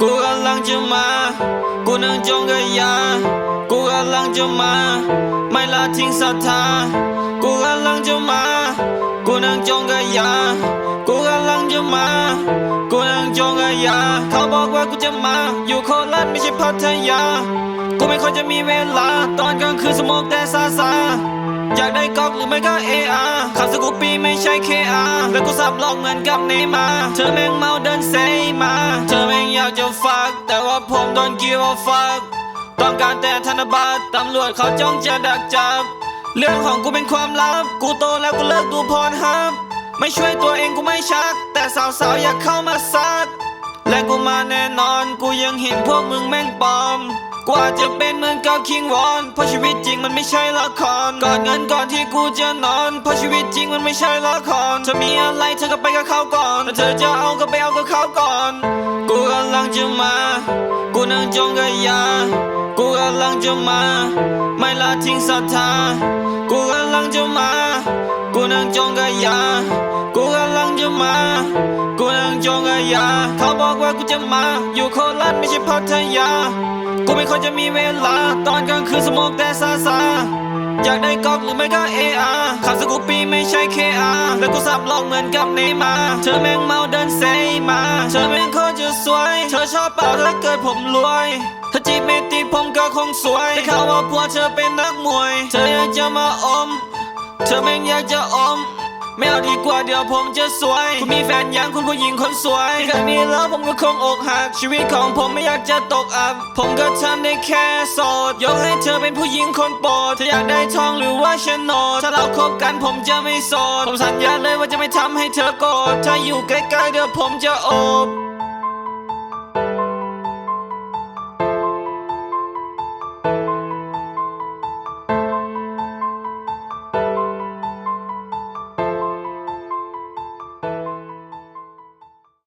กูกำลังจะมา กูนั่งจองกระยา กูกำลังจะมา ไม่ละทิ้งศรัทธา กูกำลังจะมา กูนั่งจองกระยา กูกำลังจะมา กูนั่งจองกระยา เขาบอกว่ากูจะมา อยู่โคราชไม่ใช่พัทยา ไม่ค่อยจะมีเวลา ตอนกลางคืนสมองแต่ซาซาอยากได้ก๊อกหรือไม่ก็เออาขับสกูปี้ไม่ใช่เคอาแล้วกูสับหลอกเหมือนกับเนมา เธอแม่งเมาเดินเซมา เธอแม่งอยากจะฟัก แต่ว่าผมโดนกีว่าฟักต้องการแต่ธนบัตรตำรวจเขาจ้องจะดักจับ เรื่องของกูเป็นความลับ กูโตแล้วกูเลิกดูพรฮับ ไม่ช่วยตัวเองกูไม่ชัก แต่สาวๆอยากเข้ามาซัดและกูมาแน่นอน กูยังเห็นพวกมึงแม่งปลอม กว่าจะเป็นเหมือนกับคิงวอนเพราะชีวิตจริงมันไม่ใช่ละครก่อนเงินก่อนที่กูจะนอน เพราะชีวิตจริงมันไม่ใช่ละครเธอมีอะไรเธอก็ไปกับเขาก่อนถ้าเธอจะเอาก็ไปเอากับเขาก่อน กูกำลังจะมา กูนั่งจงกับยา กูกำลังจะมา ไม่ละทิ้งศรัทธา กูกำลังจะมา กูนั่งจองกับยา กูกำลังจะมา กูนั่งจองกับยา เขาบอกว่ากูจะมา อยู่โคราชไม่ใช่พัทยา กูไม่ค่อยจะมีเวลา ตอนกลางคืนสมองแต่ซาซาอยากได้ก๊อกหรือไม่ก็เออาขับสกูปี้ไม่ใช่เคอาแล้วกูสับหลอกเหมือนกับเนมา เธอแม่งเมาเดินเซมา เธอแม่งโคตรจะสวย เธอชอบเปล่าถ้าเกิดผมรวย ถ้าจีบไม่ติดผมก็คงสวยได้ข่าวว่าผัวเธอเป็นนักมวย เธออยากจะมาอม เธอแม่งอยากจะอม ไม่เอาดีกว่าเดี๋ยวผมจะสวย คุณมีแฟนยังคุณผู้หญิงคนสวยถ้าเกิดมีแล้วผมก็คงอกหัก ชีวิตของผมไม่อยากจะตกอับ ผมก็ทำได้แค่โสด ยกให้เธอเป็นผู้หญิงคนโปรดเธออยากได้ทองหรือว่าโฉนดถ้าเราคบกันผมจะไม่โสด ผมสัญญาเลยว่าจะไม่ทำให้เธอโกรธ ถ้าอยู่ใกล้ๆเดี๋ยวผมจะโอบ